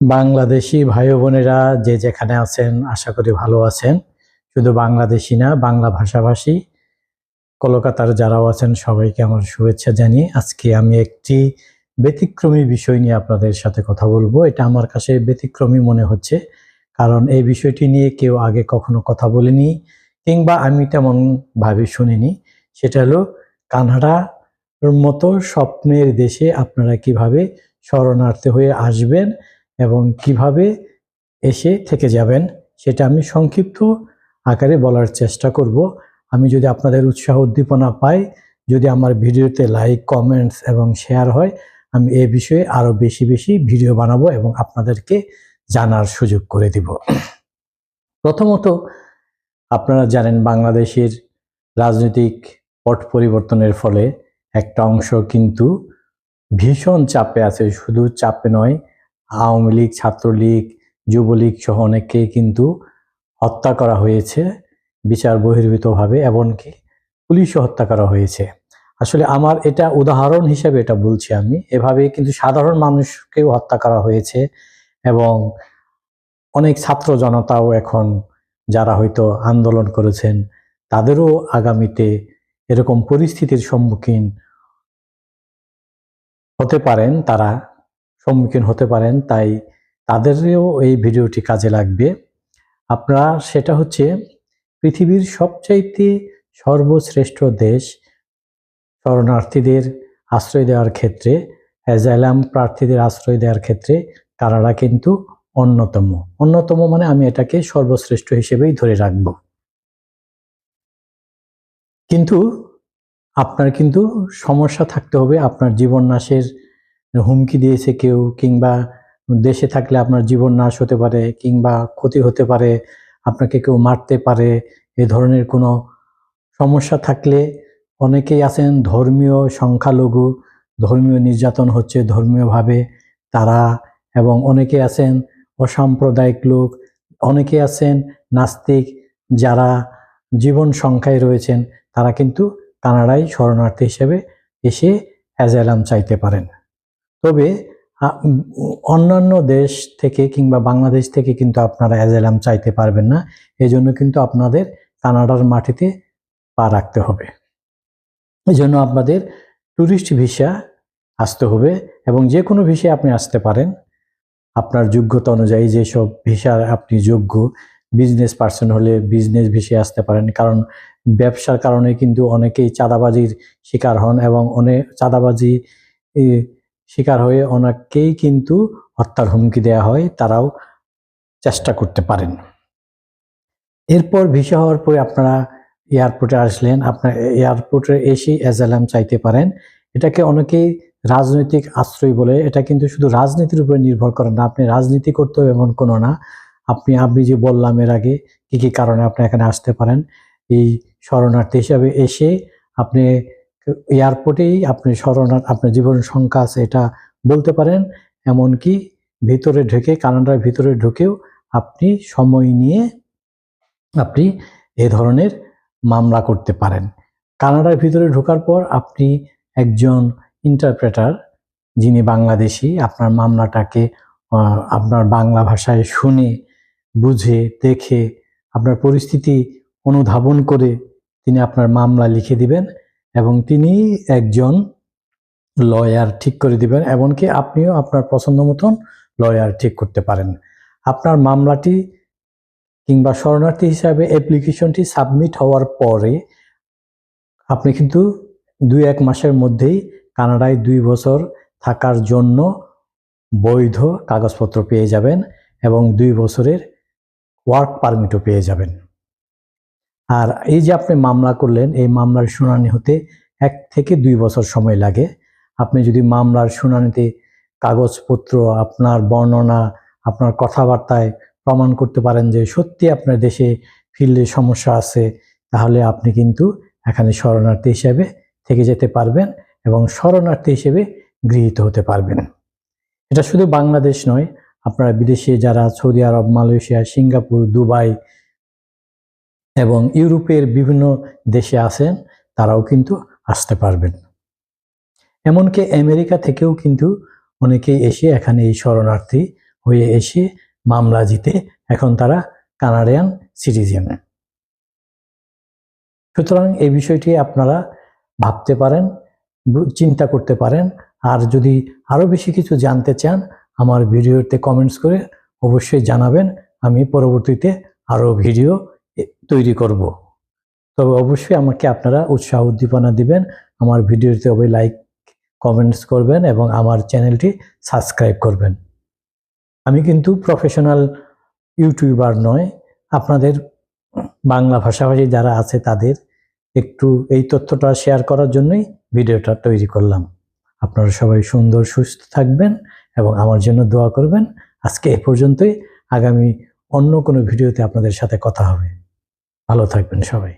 বাংলাদেশি ভাই বোনেরা যে যেখানে আছেন, আশা করি ভালো আছেন। শুধু বাংলাদেশি না, বাংলা ভাষাভাষী কলকাতার যারাও আছেন, সবাইকে আমার শুভেচ্ছা জানিয়ে আজকে আমি একটি ব্যতিক্রমী বিষয় নিয়ে আপনাদের সাথে কথা বলব। এটা আমার কাছে ব্যতিক্রমী মনে হচ্ছে, কারণ এই বিষয়টি নিয়ে কেউ আগে কখনো কথা বলেনি কিংবা আমি তেমন ভাবে শুনিনি। সেটা হলো কানাডার মতো স্বপ্নের দেশে আপনারা কীভাবে শরণার্থী হয়ে আসবেন এবং কীভাবে এসে থেকে যাবেন, সেটা আমি সংক্ষিপ্ত আকারে বলার চেষ্টা করব। আমি যদি আপনাদের উৎসাহ উদ্দীপনা পাই, যদি আমার ভিডিওতে লাইক, কমেন্টস এবং শেয়ার হয়, আমি এ বিষয়ে আরও বেশি বেশি ভিডিও বানাবো এবং আপনাদেরকে জানার সুযোগ করে দিব। প্রথমত, আপনারা জানেন বাংলাদেশের রাজনৈতিক পট পরিবর্তনের ফলে একটা অংশ কিন্তু ভীষণ চাপে আছে, শুধু চাপে নয় আওয়ামী লীগ, ছাত্রলীগ, যুবলীগ সহ অনেককে কিন্তু হত্যা করা হয়েছে, বিচার বহির্ভূতভাবে, এমনকি পুলিশও হত্যা করা হয়েছে। আসলে আমার এটা উদাহরণ হিসেবে এটা বলছি আমি। এভাবে কিন্তু সাধারণ মানুষকেও হত্যা করা হয়েছে এবং অনেক ছাত্র জনতাও এখন যারা হয়তো আন্দোলন করেছেন, তাদেরও আগামীতে এরকম পরিস্থিতির সম্মুখীন হতে পারেন তারা। সম্মুখীন হতে পারেন, তাই তাদেরও এই ভিডিওটি কাজে লাগবে। আপনারা সেটা হচ্ছে পৃথিবীর সবচাইতে সর্বশ্রেষ্ঠ দেশ শরণার্থীদের আশ্রয় দেওয়ার ক্ষেত্রে, অ্যাজাইলাম প্রার্থীদের আশ্রয় দেওয়ার ক্ষেত্রে কানাডা কিন্তু অন্যতম। অন্যতম মানে আমি এটাকে সর্বশ্রেষ্ঠ হিসেবেই ধরে রাখব। কিন্তু আপনার কিন্তু সমস্যা থাকতে হবে, আপনার জীবন নাশের হুমকি দিয়েছে কেউ কিংবা দেশে থাকলে আপনার জীবন নাশ হতে পারে কিংবা ক্ষতি হতে পারে, আপনাকে কেউ মারতে পারে, এ ধরনের কোনো সমস্যা থাকলে অনেকেই আছেন ধর্মীয় সংখ্যালঘু, ধর্মীয় নির্যাতন হচ্ছে ধর্মীয়ভাবে তারা এবং অনেকে আছেন অসাম্প্রদায়িক লোক, অনেকে আছেন নাস্তিক যারা জীবন সংখ্যায় রয়েছেন তারা কিন্তু কানাডায় শরণার্থী হিসেবে এসে অ্যাজাইলাম চাইতে পারেন। তবে অন্যান্য দেশ থেকে কিংবা বাংলাদেশ থেকে কিন্তু আপনারা অ্যাজেলাম চাইতে পারবেন না। এজন্য কিন্তু আপনাদের কানাডার মাটিতে পা রাখতে হবে। এই জন্য আপনাদের ট্যুরিস্ট ভিসা আসতে হবে এবং যে কোনো ভিসায় আপনি আসতে পারেন। আপনার যোগ্যতা অনুযায়ী যেসব ভিসার আপনি যোগ্য বিজনেস পার্সন হলে বিজনেস ভিসায় আসতে পারেন। কারণ ব্যবসার কারণে কিন্তু অনেকেই চাঁদাবাজির শিকার হন এবং অনেক চাঁদাবাজি শিকার হয়ে অনেককেই কিন্তু হত্যার হুমকি দেওয়া হয়, তারাও চেষ্টা করতে পারেন। এরপর ভিসা হওয়ার পরে আপনারা এয়ারপোর্টে আসলেন, আপনার এয়ারপোর্টে এসেই অ্যাজালাম চাইতে পারেন। এটাকে অনেকেই রাজনৈতিক আশ্রয় বলে, এটা কিন্তু শুধু রাজনীতির উপরে নির্ভর করে না, আপনি রাজনীতি করতে হবে এমন কোনো না। আপনি, আমি যে বললাম এর আগে, কী কী কারণে আপনি এখানে আসতে পারেন, এই শরণার্থী হিসাবে এসে আপনি এয়ারপোর্টেই আপনি শরণার্থী আপনার জীবন সংখ্যা আছে, এটা বলতে পারেন। এমনকি ভিতরে ঢুকে, কানাডার ভিতরে ঢুকেও আপনি সময় নিয়ে আপনি এ ধরনের মামলা করতে পারেন। কানাডার ভিতরে ঢোকার পর আপনি একজন ইন্টারপ্রেটার যিনি বাংলাদেশি, আপনার মামলাটাকে আপনার বাংলা ভাষায় শুনে, বুঝে, দেখে, আপনার পরিস্থিতি অনুধাবন করে তিনি আপনার মামলা লিখে দিবেন। এবং তিনি একজন লয়ার ঠিক করে দিবেন, এমনকি আপনিও আপনার পছন্দ মতন লয়ার ঠিক করতে পারেন। আপনার মামলাটি কিংবা শরণার্থী হিসাবে অ্যাপ্লিকেশনটি সাবমিট হওয়ার পরে আপনি কিন্তু দুই এক মাসের মধ্যেই কানাডায় দুই বছর থাকার জন্য বৈধ কাগজপত্র পেয়ে যাবেন এবং দুই বছরের ওয়ার্ক পারমিটও পেয়ে যাবেন। আর এই যে আপনি মামলা করলেন, এই মামলার শুনানি হতে এক থেকে দুই বছর সময় লাগে। আপনি যদি মামলার শুনানিতে কাগজপত্র, আপনার বর্ণনা, আপনার কথাবার্তায় প্রমাণ করতে পারেন যে সত্যি আপনার দেশে ফিরলে সমস্যা আছে, তাহলে আপনি কিন্তু এখানে শরণার্থী হিসেবে থেকে যেতে পারবেন এবং শরণার্থী হিসেবে গৃহীত হতে পারবেন। এটা শুধু বাংলাদেশ নয়, আপনারা বিদেশে যারা Saudi Arab, Malaysia, Singapore, Dubai এবং ইউরোপের বিভিন্ন দেশে আছেন, তারাও কিন্তু আসতে পারবেন। এমনকি আমেরিকা থেকেও কিন্তু অনেকেই এসে এখানে এই শরণার্থী হয়ে এসে মামলা জিতে এখন তারা কানাডিয়ান সিটিজেন। সুতরাং এই বিষয়টি আপনারা ভাবতে পারেন চিন্তা করতে পারেন। আর যদি আরও বেশি কিছু জানতে চান, আমার ভিডিওতে কমেন্টস করে অবশ্যই জানাবেন। আমি পরবর্তীতে আরও ভিডিও তৈরি করব। তবে অবশ্যই আমাকে আপনারা উৎসাহ উদ্দীপনা দিবেন, আমার ভিডিওতে অবশ্যই লাইক কমেন্টস করবেন এবং আমার চ্যানেলটি সাবস্ক্রাইব করবেন। আমি কিন্তু প্রফেশনাল ইউটিউবার নয়, আপনাদের বাংলা ভাষাভাষী যারা আছে তাদের একটু এই তথ্যটা শেয়ার করার জন্যই ভিডিওটা তৈরি করলাম। আপনারা সবাই সুন্দর, সুস্থ থাকবেন এবং আমার জন্য দোয়া করবেন। আজকে এ পর্যন্তই, আগামী অন্য কোনো ভিডিওতে আপনাদের সাথে কথা হবে। ভালো থাকবেন সবাই।